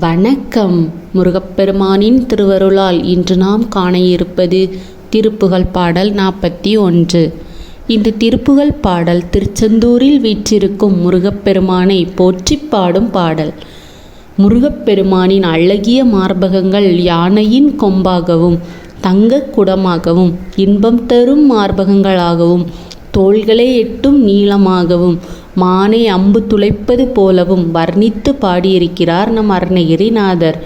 வணக்கம். முருகப்பெருமானின் திருவருளால் இன்று நாம் காண இருப்பது திருப்புகழ் பாடல் நாற்பத்தி ஒன்று. இந்த திருப்புகழ் பாடல் திருச்செந்தூரில் வீற்றிருக்கும் முருகப்பெருமானை போற்றிப் பாடும் பாடல். முருகப்பெருமானின் அழகிய மார்பகங்கள் யானையின் கொம்பாகவும் தங்க குடமாகவும் இன்பம் தரும் மார்பகங்களாகவும் தோள்களை எட்டும் நீளமாகவும் மானை அம்பு துளைப்பது போலவும் வர்ணித்து பாடியிருக்கிறார் நம் அருணகிரிநாதர்.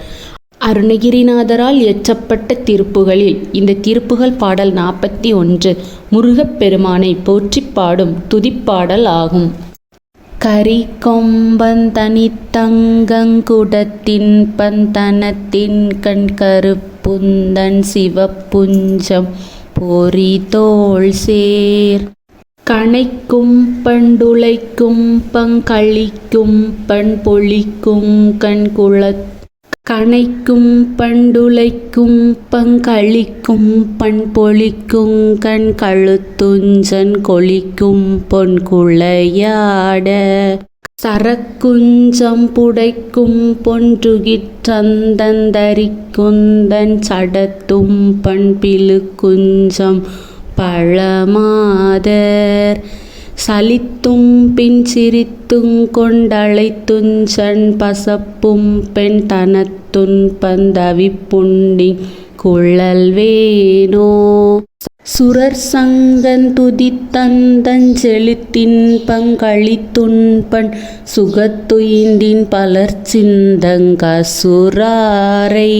அருணகிரிநாதரால் இயற்றப்பட்ட திருப்புகளில் இந்த திருப்புகள் பாடல் நாற்பத்தி ஒன்று முருகப்பெருமானை போற்றிப் பாடும் துதிப்பாடல் ஆகும். கரி கொம்பன் தனித்தங்கங்குடத்தின் பந்தனத்தின் கண் கருப்புந்தன் சிவப்புஞ்சம் பொறி தோள் சேர். கணைக்கும் பண்டுளைக்கும் பங்களிக்கும் பண் பொழிக்கும் கண்குளத் கணைக்கும் பண்டுளைக்கும் பங்களிக்கும் பண் பொழிக்கும் கண் கழுத்துஞ்சன் கொழிக்கும் பொன் குளையாட சரக்குஞ்சம் புடைக்கும் பொன்றுகிற்றந்தந்தரிக்குந்தன் சடத்தும் பண்பிலு குஞ்சம் பழமாதர். சலித்தும் பின் சிரித்துங் கொண்டழைத்துஞ்சன் பசப்பும் பெண் தனத்துன் பந்தவி குழல் வேணோ. சுரர் சங்கன் துதித்தந்தஞ் செலுத்தின் பங்களித்துண்பண் சுகத்துயின்றின் பலர் சிந்தங்க சுராரை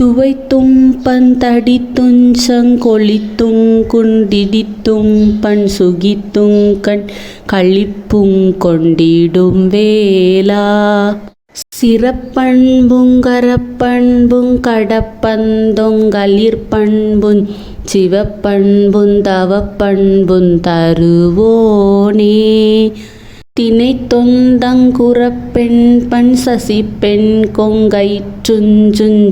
துவைத்தும் பந்தடித்துஞ்சங் கொளித்துங் குண்டிடித்தும் பண் சுகித்துங் கண் களிப்புங் கொண்டிடும் வேலா சிறப்பண்புங் கரப்பண்புங் கடப்பந்தொங் களிற்பண்புஞ் சிவப்பண்புந் தவப்பண்புந் தருவோனே. தினைத்தொந்தங்குறப்பெண் பண் பெண் கொங்கை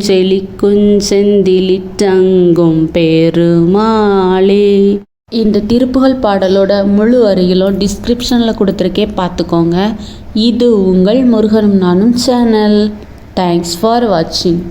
செழிக்குஞ் குஞ்செந்திலிட்டங்கும் பெருமாளே. இந்த திருப்புகழ் பாடலோட முழு அருகிலும் டிஸ்கிரிப்ஷனில் கொடுத்துருக்கே பார்த்துக்கோங்க இது உங்கள் முருகனும் நானும் சேனல் தேங்க்ஸ் ஃபார் வாட்சிங்